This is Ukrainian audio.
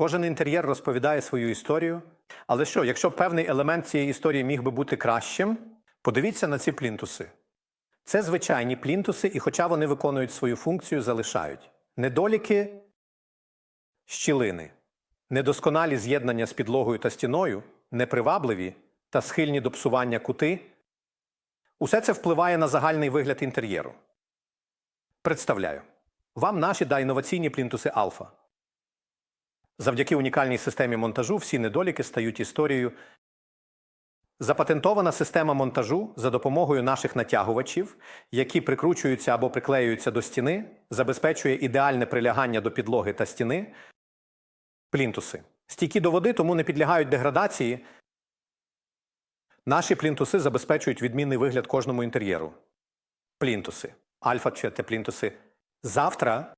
Кожен інтер'єр розповідає свою історію. Але що, якщо певний елемент цієї історії міг би бути кращим, подивіться на ці плінтуси. Це звичайні плінтуси, і хоча вони виконують свою функцію, залишають недоліки щілини, недосконалі з'єднання з підлогою та стіною, непривабливі та схильні до псування кути. Усе це впливає на загальний вигляд інтер'єру. Представляю вам наші та інноваційні плінтуси Алфа. Завдяки унікальній системі монтажу всі недоліки стають історією. Запатентована система монтажу за допомогою наших натягувачів, які прикручуються або приклеюються до стіни, забезпечує ідеальне прилягання до підлоги та стіни. Плінтуси. Стійкі до води, тому не підлягають деградації. Наші плінтуси забезпечують відмінний вигляд кожному інтер'єру. Плінтуси. Альфа чи плінтуси. Завтра